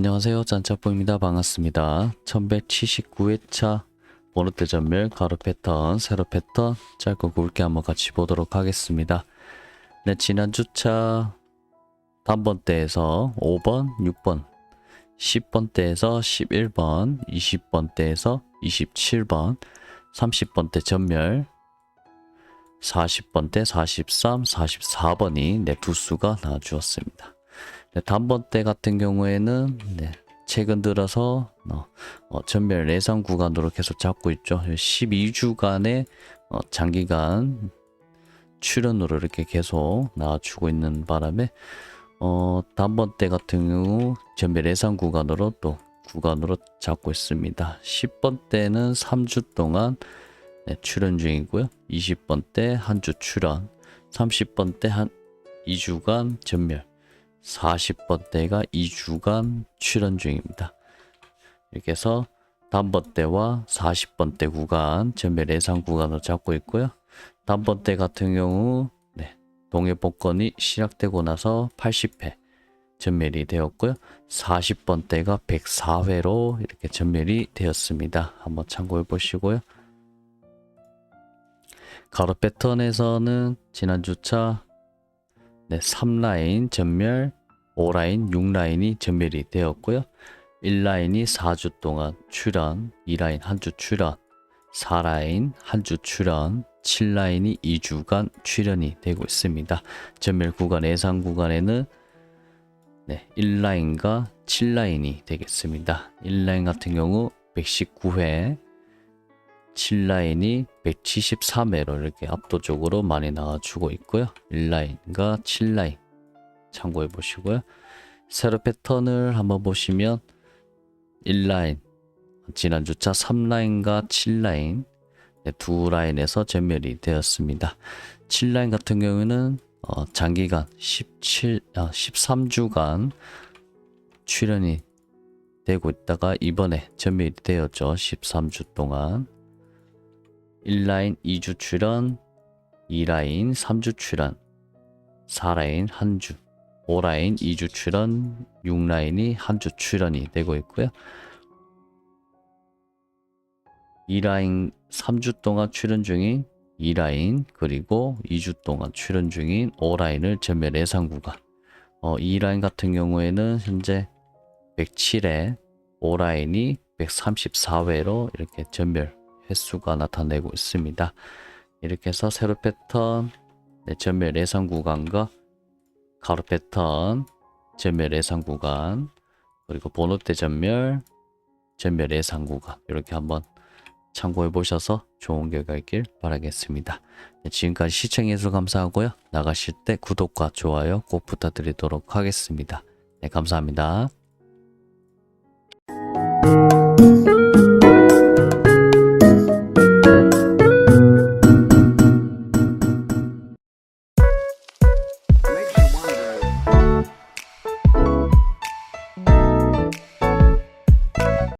안녕하세요. 짠짜뽀입니다. 반갑습니다. 1179회차 모노대 전멸 가로 패턴, 세로 패턴 짧고 굵게 한번 같이 보도록 하겠습니다. 네, 지난 주차 단번대에서 5번, 6번, 10번대에서 11번, 20번대에서 27번, 30번대 전멸, 40번대 43, 44번이 네, 두 수가 나와주었습니다. 네, 단번 대 같은 경우에는 네, 최근 들어서 어, 어, 전멸 예상 구간으로 계속 잡고 있죠. 12주간의 어, 장기간 출연으로 이렇게 계속 나와주고 있는 바람에 어, 단번 대 같은 경우 전멸 예상 구간으로 또 구간으로 잡고 있습니다. 10번 때는 3주 동안 네, 출연 중이고요. 20번 때한주 출연, 30번 때한 2주간 전멸, 40번 때가 2주간 출연 중입니다. 이렇게 해서 단번 때와 40번 때 구간 전멸 예상 구간으로 잡고 있고요. 단번 때 같은 경우 네, 동해 복권이 시작되고 나서 80회 전멸이 되었고요. 40번 때가 104회로 이렇게 전멸이 되었습니다. 한번 참고해 보시고요. 가로 패턴에서는 지난 주차 네, 3라인 전멸, 5라인, 6라인이 전멸이 되었고요. 1라인이 4주 동안 출연, 2라인 한 주 출연, 4라인 한 주 출연, 7라인이 2주간 출연이 되고 있습니다. 전멸 구간 예상 구간에는 네, 1라인과 7라인이 되겠습니다. 1라인 같은 경우 119회, 7라인이 173회로 이렇게 압도적으로 많이 나와주고 있고요. 1라인과 7라인 참고해 보시고요. 세로 패턴을 한번 보시면 1라인, 지난 주차 3라인과 7라인 네, 두 라인에서 전멸이 되었습니다. 7라인 같은 경우는 어, 장기간 17, 아, 13주간 출연이 되고 있다가 이번에 전멸이 되었죠. 13주 동안 1라인 2주 출연, 2라인 3주 출연, 4라인 1주, 5라인 2주 출연, 6라인이 1주 출연이 되고 있고요. 2라인 3주 동안 출연 중인 2라인 그리고 2주 동안 출연 중인 5라인을 전멸 예상 구간 어, 2라인 같은 경우에는 현재 107회 5라인이 134회로 이렇게 전멸 횟수가 나타내고 있습니다. 이렇게 해서 세로 패턴 네, 전멸 예상 구간과 가로 패턴 전멸 예상 구간 그리고 번호대 전멸 전멸 예상 구간 이렇게 한번 참고해 보셔서 좋은 결과 있길 바라겠습니다. 네, 지금까지 시청해 주셔서 감사하고요. 나가실 때 구독과 좋아요 꼭 부탁드리도록 하겠습니다. 네, 감사합니다.